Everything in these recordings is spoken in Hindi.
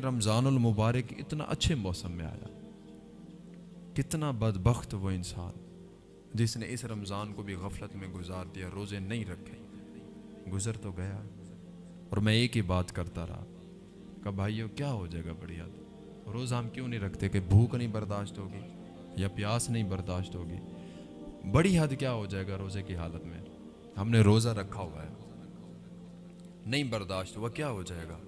रमज़ानुल मुबारक इतना अच्छे मौसम में आया। कितना बदबख्त वो इंसान, जिसने इस रमज़ान को भी गफलत में गुजार दिया, रोज़े नहीं रखे। गुजर तो गया। और मैं एक ही बात करता रहा कहा भाइयों, क्या हो जाएगा बढ़िया? रोज़ा हम क्यों नहीं रखते कि भूख नहीं बर्दाश्त होगी या प्यास नहीं बर्दाश्त होगी? बड़ी हद क्या हो जाएगा रोज़े की हालत में? हमने रोज़ा रखा हुआ है। नहीं बर्दाश्त हुआ, क्या हो जाएगा?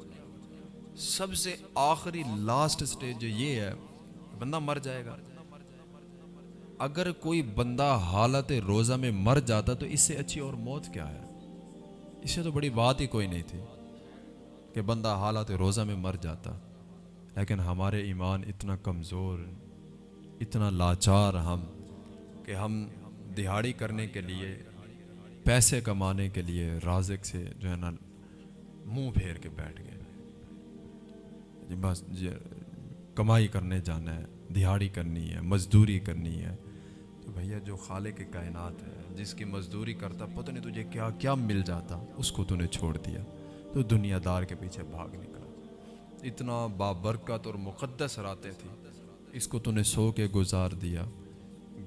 सबसे आखिरी लास्ट स्टेज जो ये है, बंदा मर जाएगा। अगर कोई बंदा हालत रोज़ा में मर जाता तो इससे अच्छी और मौत क्या है? इससे तो बड़ी बात ही कोई नहीं थी कि बंदा हालत रोज़ा में मर जाता। लेकिन हमारे ईमान इतना कमज़ोर, इतना लाचार हम कि हम दिहाड़ी करने के लिए, पैसे कमाने के लिए राजिक से जो है ना, मुँह फेर के बैठ गए। बस कमाई करने जाना है, दिहाड़ी करनी है, मजदूरी करनी है। तो भैया, जो खाले के कायनात है, जिसकी मजदूरी करता, पता नहीं तुझे क्या क्या मिल जाता, उसको तूने छोड़ दिया। तो दुनियादार के पीछे भाग निकला। इतना बाबरकत और मुक़दस रातें थी। इसको तूने सो के गुजार दिया,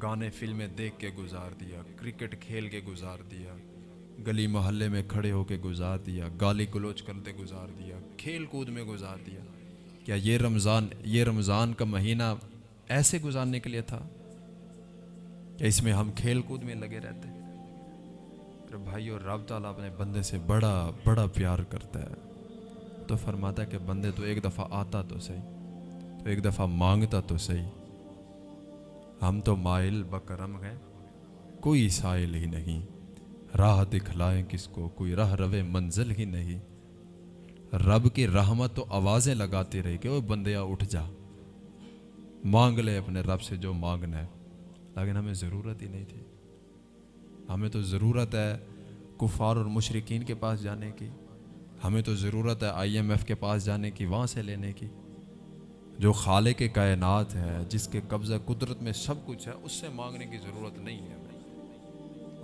गाने फ़िल्में देख के गुजार दिया, क्रिकेट खेल के गुजार दिया, गली मोहल्ले में खड़े होके गुजार दिया, गाली गलोच करते गुजार दिया, खेल कूद में गुजार दिया। क्या ये रमज़ान ये रमज़ान का महीना ऐसे गुजारने के लिए था क्या इसमें हम खेल कूद में लगे रहते तो भाई और रब ताला अपने बंदे से बड़ा बड़ा प्यार करता है तो फरमाता कि बंदे तो एक दफ़ा आता तो सही तो एक दफ़ा माँगता तो सही। हम तो माइल बकरम हैं, कोई साइल ही नहीं। राह दिखलाएँ किसको, कोई राह रवे मंजिल ही नहीं। रब की रहमत तो आवाज़ें लगाती रही कि वो बंदिया उठ जा। मांग ले अपने रब से जो मांगना है। लेकिन हमें ज़रूरत ही नहीं थी। हमें तो ज़रूरत है कुफार और मुशरकिन के पास जाने की। हमें तो ज़रूरत है आईएमएफ के पास जाने की, वहाँ से लेने की। जो खाले के कायनात है, जिसके कब्ज़ा कुदरत में सब कुछ है, उससे मांगने की ज़रूरत नहीं है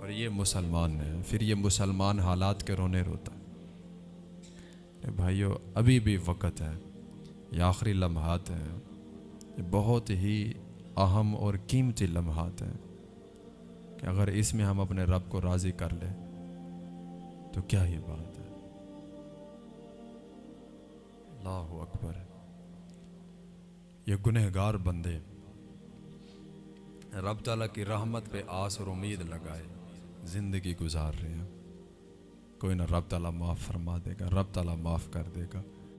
और ये मुसलमान है, फिर ये मुसलमान हालात के रोने रोता भाइयों, अभी भी वक़्त है, ये आखिरी लम्हात हैं। ये बहुत ही अहम और कीमती लम्हात हैं कि अगर इसमें हम अपने रब को राज़ी कर लें तो क्या ही बात है। अल्लाह अकबर। ये गुनहगार बंदे रब ताला की रहमत पे आस और उम्मीद लगाए, ज़िंदगी गुजार रहे हैं। कोई ना रब ताला माफ़ फरमा देगा रब ताला माफ़ कर देगा।